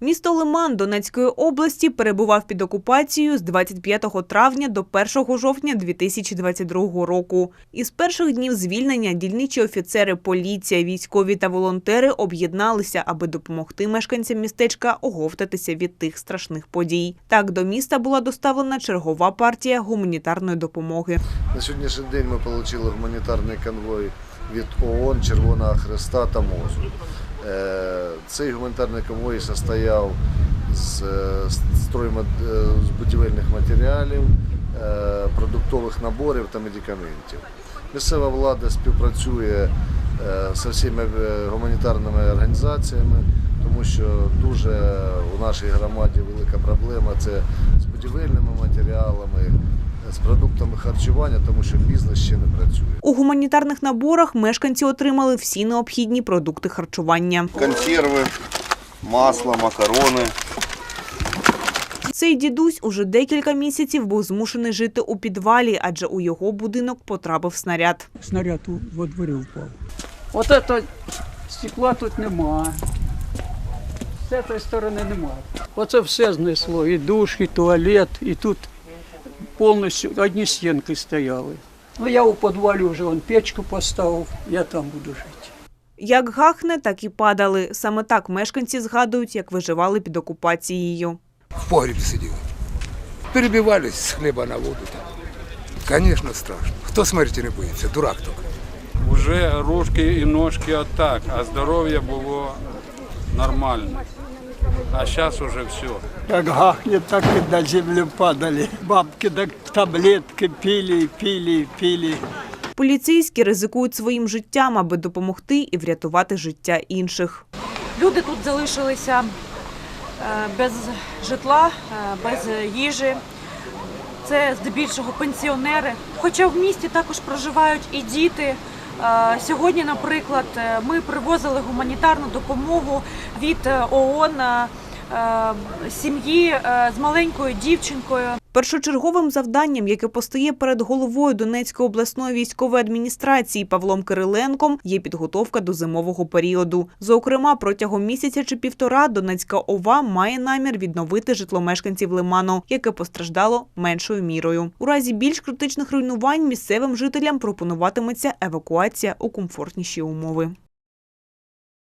Місто Лиман Донецької області перебував під окупацією з 25 травня до 1 жовтня 2022 року. Із перших днів звільнення дільничі офіцери, поліція, військові та волонтери об'єдналися, аби допомогти мешканцям містечка оговтатися від тих страшних подій. Так до міста була доставлена чергова партія гуманітарної допомоги. На сьогоднішній день ми отримали гуманітарний конвой від ООН, Червоного Хреста та МОЗу. Е, Цей гуманітарний конвой состояв з, е, е, з будівельних матеріалів, продуктових наборів та медикаментів. Місцева влада співпрацює з всіма е, гуманітарними організаціями, тому що дуже у нашій громаді велика проблема це з будівельними матеріалами, з продуктами харчування, тому що бізнес ще не працює. У гуманітарних наборах мешканці отримали всі необхідні продукти харчування. консервы, масло, макароны. Цей дідусь уже декілька місяців був змушений жити у підвалі, адже у його будинок потрапив снаряд. снаряд у- во дворі впав. От это стекла тут нема. З цієї сторони нема. Оце все знесло. І душ, і туалет, і тут повністю одні стінки стояли. Ну я у підвалі вже вон печку поставив, я там буду жити. Як гахне, так і падали. Саме так мешканці згадують, як виживали під окупацією. в погребе сидел. Перебивались с хлеба на воду. Конечно, страшно. Кто смерти не боится? Дурак только. Уже ручки і ножки отак, а здоров'я було нормально. А зараз уже все. Как гахнет, так и на землю падали. Бабки так таблетки пили, пили, пили. Поліцейські ризикують своїм життям, аби допомогти і врятувати життя інших. Люди тут залишилися е, без житла, е, без їжі. Це здебільшого пенсіонери. Хоча в місті також проживають і діти. Е, Сьогодні, наприклад, ми привозили гуманітарну допомогу від ООН сім'ї е, з маленькою дівчинкою. Першочерговим завданням, яке постає перед головою Донецької обласної військової адміністрації Павлом Кириленком, є підготовка до зимового періоду. Зокрема, протягом місяця чи півтора Донецька ОВА має намір відновити житло мешканців Лиману, яке постраждало меншою мірою. У разі більш критичних руйнувань місцевим жителям пропонуватиметься евакуація у комфортніші умови.